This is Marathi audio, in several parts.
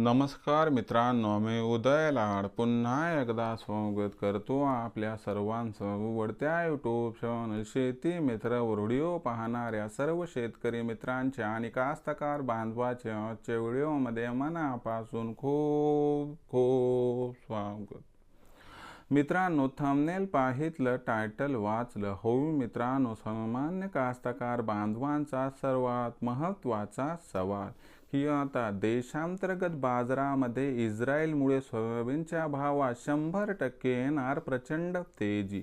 नमस्कार मित्रांनो मी उदय लाड. पुन्हा एकदा स्वागत करतो आपल्या सर्वांचं उघडत्या यूट्यूब चॅनल शेती मित्र व्हिडिओ पाहणाऱ्या सर्व शेतकरी मित्रांचे आणि कास्तकार बांधवाचे आजच्या व्हिडिओमध्ये मनापासून खूप खूप स्वागत. मित्रांनो थंबनेल पाहितलं टायटल वाचलं. होऊ मित्रांनो सामान्य कास्तकार बांधवांचा सर्वात महत्त्वाचा सवाल. की आता देशांतर्गत बाजारामध्ये इस्रायलमुळे सोयाबीनच्या भावात शंभर टक्के येणार प्रचंड तेजी.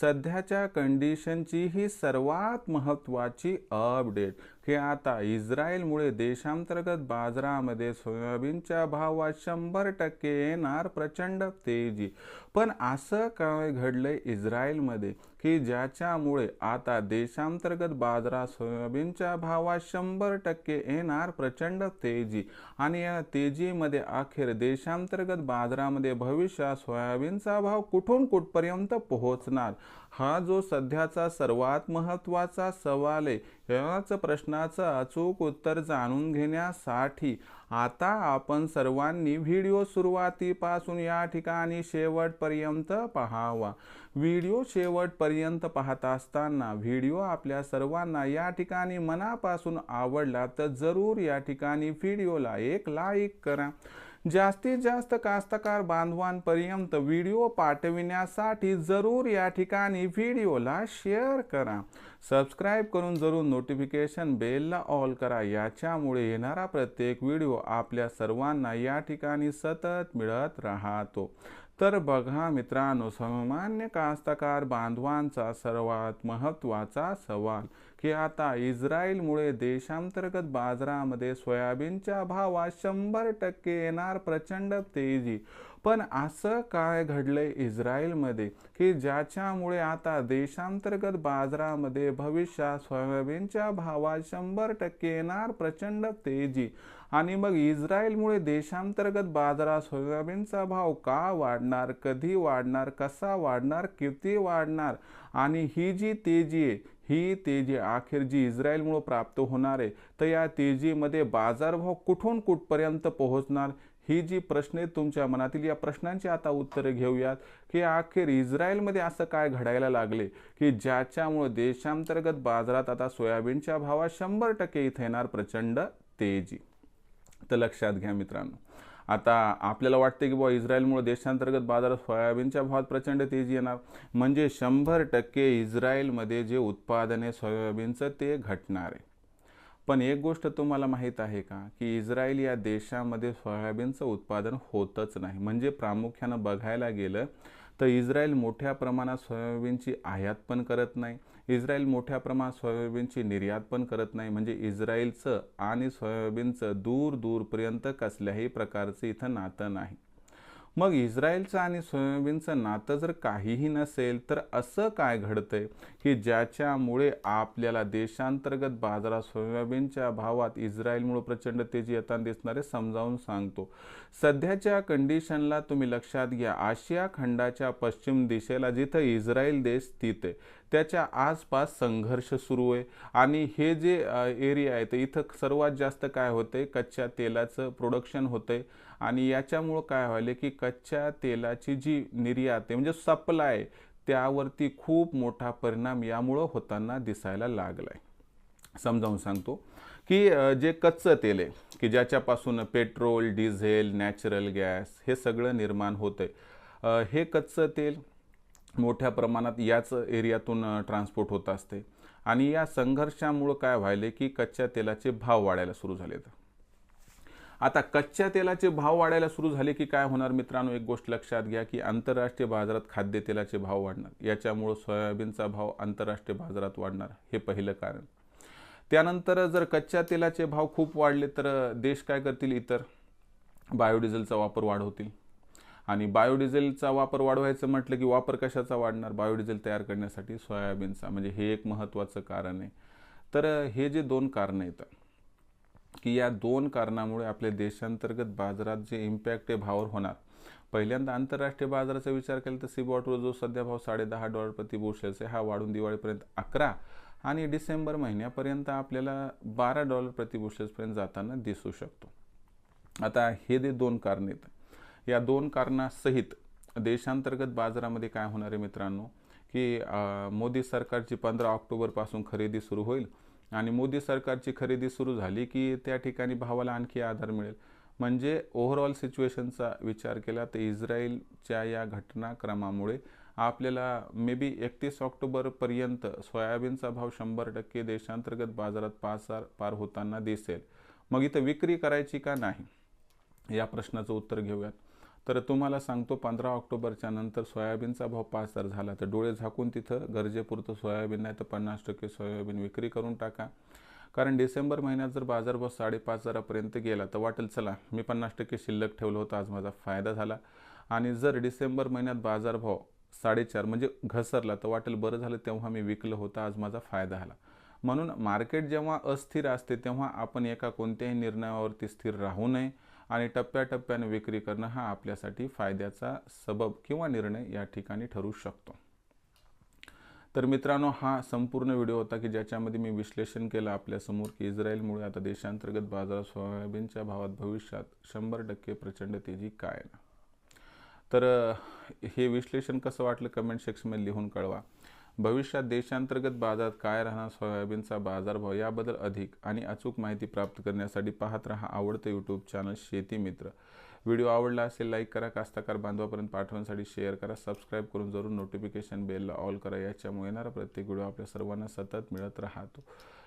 सध्याच्या कंडिशनची ही सर्वात महत्त्वाची अपडेट हे आता इस्रायलमुळे देशांतर्गत बाजारामध्ये सोयाबीनच्या भावात शंभर टक्के येणार प्रचंड तेजी. पण असं काय घडलंय इस्रायलमध्ये की ज्याच्यामुळे आता देशांतर्गत बाजारात सोयाबीनच्या भावात शंभर टक्के येणार प्रचंड तेजी आणि या तेजीमध्ये अखेर देशांतर्गत बाजारामध्ये भविष्यात सोयाबीनचा भाव कुठून कुठपर्यंत पोहोचणार? हा जो सध्याचा सर्वात महत्त्वाचा सवाल आहे याच प्रश्नाचं अचूक उत्तर जाणून घेण्यासाठी आता आपण सर्वांनी व्हिडिओ सुरुवातीपासून या ठिकाणी शेवटपर्यंत पाहावा. व्हिडिओ शेवटपर्यंत पाहत असताना व्हिडिओ आपल्या सर्वांना या ठिकाणी मनापासून आवडला तर जरूर या ठिकाणी व्हिडिओला एक लाईक करा. जास्तीत जास्त कास्तकार बांधवांपर्यंत व्हिडिओ पाठविण्यासाठी जरूर या ठिकाणी व्हिडिओला शेअर करा. सबस्क्राईब करून जरूर नोटिफिकेशन बेलला ऑल करा. याच्यामुळे येणारा प्रत्येक व्हिडिओ आपल्या सर्वांना या ठिकाणी सतत मिळत राहतो. तर बघा मित्रांनो सामान्य कास्तकार बांधवांचा सर्वात महत्त्वाचा सवाल. की आता इस्रायलमुळे देशांतर्गत बाजारामध्ये सोयाबीनच्या भावात शंभर टक्के येणार प्रचंड तेजी. पण असं काय घडलंय इस्रायलमध्ये की ज्याच्यामुळे आता देशांतर्गत बाजारामध्ये भविष्यात सोयाबीनच्या भावात शंभर टक्के येणार प्रचंड तेजी? आणि मग इस्रायलमुळे देशांतर्गत बाजारात सोयाबीनचा भाव का वाढणार? कधी वाढणार? कसा वाढणार? किती वाढणार? आणि ही जी तेजी आहे ही तेजी अखेर जी इस्रायलमुळे प्राप्त होणार आहे तर या तेजीमध्ये बाजारभाव कुठून कुठपर्यंत पोहोचणार? ही जी प्रश्न आहेत तुमच्या मनातील या प्रश्नांची आता उत्तरे घेऊयात की अखेर इस्रायलमध्ये असं काय घडायला लागले की ज्याच्यामुळे देशांतर्गत बाजारात आता सोयाबीनच्या भावात शंभर टक्के इथे येणार प्रचंड तेजी. तर लक्षात घ्या मित्रांनो आता आपल्याला वाटते की बुवा इस्रायलमुळे देशांतर्गत बाजारात सोयाबीनच्या भावात प्रचंड तेजी येणार. म्हणजे शंभर टक्के इस्रायलमध्ये जे उत्पादन आहे सोयाबीनचं ते घटणार आहे. पण एक गोष्ट तुम्हाला माहीत आहे का? की इस्रायल या देशामध्ये सोयाबीनचं उत्पादन होतच नाही. म्हणजे प्रामुख्यानं बघायला गेलं तर इस्रायल मोठ्या प्रमाणात सोयाबीनची आयात पण करत नाही. इस्रायल मोठ्या प्रमाणात सोयाबीनची निर्यात पण करत नाही. म्हणजे इस्रायलचं आणि सोयाबीनचं दूर दूरपर्यंत कसल्याही प्रकारचं इथं नातं नाही. मग इस्रायलचं आणि सोयाबीनचं नातं जर काहीही नसेल तर असं काय घडतंय? की ज्याच्यामुळे आपल्याला देशांतर्गत बाजारात सोयाबीनच्या भावात इस्रायलमुळे प्रचंड तेजी येताना दिसणारे समजावून सांगतो. सध्याच्या कंडिशनला तुम्ही लक्षात घ्या. आशिया खंडाच्या पश्चिम दिशेला जिथं इस्रायल देश स्थित आहे त्याच्या आसपास संघर्ष सुरू आहे. आणि हे जे एरिया आहे तर इथं सर्वात जास्त काय होतंय? कच्च्या तेलाचं प्रोडक्शन होतंय. आणि याच्यामुळं काय व्हायले की कच्च्या तेलाची जी निर्यात आहे म्हणजे सप्लाय त्यावरती खूप मोठा परिणाम यामुळं होताना दिसायला लागलाय. समजावून सांगतो की जे कच्चं तेल आहे की ज्याच्यापासून पेट्रोल डिझेल नॅचरल गॅस हे सगळं निर्माण होतंय. हे कच्चं तेल मोठ्या प्रमाणात याच एरियातून ट्रान्सपोर्ट होत असते. आणि या संघर्षामुळं काय व्हायले की कच्च्या तेलाचे भाव वाढायला सुरू झालेत. आता कच्च्या तेलाचे भाव वाढायला सुरू झाले की काय होणार मित्रांनो? एक गोष्ट लक्षात घ्या की आंतरराष्ट्रीय बाजारात खाद्यतेलाचे भाव वाढणार. याच्यामुळं सोयाबीनचा भाव आंतरराष्ट्रीय बाजारात वाढणार हे पहिलं कारण. त्यानंतर जर कच्च्या तेलाचे भाव खूप वाढले तर देश काय करतील? इतर बायोडिझेलचा वापर वाढवतील. आणि बायोडिझेलचा वापर वाढवायचं म्हटलं की वापर कशाचा वाढणार? बायोडिझेल तयार करण्यासाठी सोयाबीनचा. म्हणजे हे एक महत्त्वाचं कारण आहे. तर हे जे दोन कारणं आहेत की या दोन कारणामुळे आपल्या देशांतर्गत बाजारात जे इम्पॅक्ट आहे भावावर होणार. पहिल्यांदा आंतरराष्ट्रीय बाजाराचा विचार केला तर सीबॉटवर जो सध्या भाव साडे दहा डॉलर प्रति बुशेल्स आहे हा वाढून दिवाळीपर्यंत अकरा आणि डिसेंबर महिन्यापर्यंत आपल्याला बारा डॉलर प्रति बुशेल्सपर्यंत जाताना दिसू शकतो. आता हे जे दोन कारण आहेत या दोन कारणासहित देशांतर्गत बाजारामध्ये काय होणार आहे मित्रांनो? की मोदी सरकारची पंधरा ऑक्टोबरपासून खरेदी सुरू होईल आणि मोदी सरकारची खरेदी सुरू झाली की त्या ठिकाणी भावाला आणखी आधार मिळेल. म्हणजे ओव्हरऑल सिच्युएशनचा विचार केला तर इस्रायलच्या या घटनाक्रमामुळे आपल्याला मे बी एकतीस ऑक्टोबरपर्यंत सोयाबीनचा भाव शंभर टक्के देशांतर्गत बाजारात पासार पार होताना दिसेल. मग इथं विक्री करायची का नाही? या प्रश्नाचं उत्तर घेऊयात. तर तुम्हाला सांगतो पंधरा ऑक्टोबरच्या नंतर सोयाबीनचा भाव पाच हजार झाला. तर डोळे झाकून तिथं गरजेपुरतं सोयाबीन नाही तर पन्नास टक्के सोयाबीन विक्री करून टाका. कारण डिसेंबर महिन्यात जर बाजारभाव साडेपाच हजारापर्यंत गेला तर वाटेल चला मी पन्नास टक्के शिल्लक ठेवलं होतं आज माझा फायदा झाला. आणि जर डिसेंबर महिन्यात बाजारभाव साडेचार म्हणजे घसरला तर वाटेल बरं झालं तेव्हा मी विकलं होतं आज माझा फायदा झाला. म्हणून मार्केट जेव्हा अस्थिर असते तेव्हा आपण एका कोणत्याही निर्णयावरती स्थिर राहू नये. आणि टप्प्याटप्प्याने विक्री करणं हा आपल्यासाठी फायद्याचा सबब किंवा निर्णय या ठिकाणी ठरू शकतो. तर मित्रांनो हा संपूर्ण व्हिडिओ होता की ज्याच्यामध्ये मी विश्लेषण केलं आपल्यासमोर की इस्रायलमुळे आता देशांतर्गत बाजारात सोयाबीनच्या भावात भविष्यात शंभर टक्के प्रचंड तेजी काय ना तर हे विश्लेषण कसं वाटलं कमेंट सेक्शनमध्ये लिहून कळवा. भविष्यात देशांतर्गत बाजारात काय राहणार सोयाबीनचा बाजारभाव याबद्दल अधिक आणि अचूक माहिती प्राप्त करण्यासाठी पाहत राहा आवडतं यूट्यूब चॅनल शेती मित्र. व्हिडिओ आवडला असेल लाईक करा कास्ताकार बांधवापर्यंत पाठवण्यासाठी शेअर करा सबस्क्राईब करून जरूर नोटिफिकेशन बेलला ऑल करा याच्यामुळे येणारा प्रत्येक व्हिडिओ आपल्या सर्वांना सतत मिळत राहतो.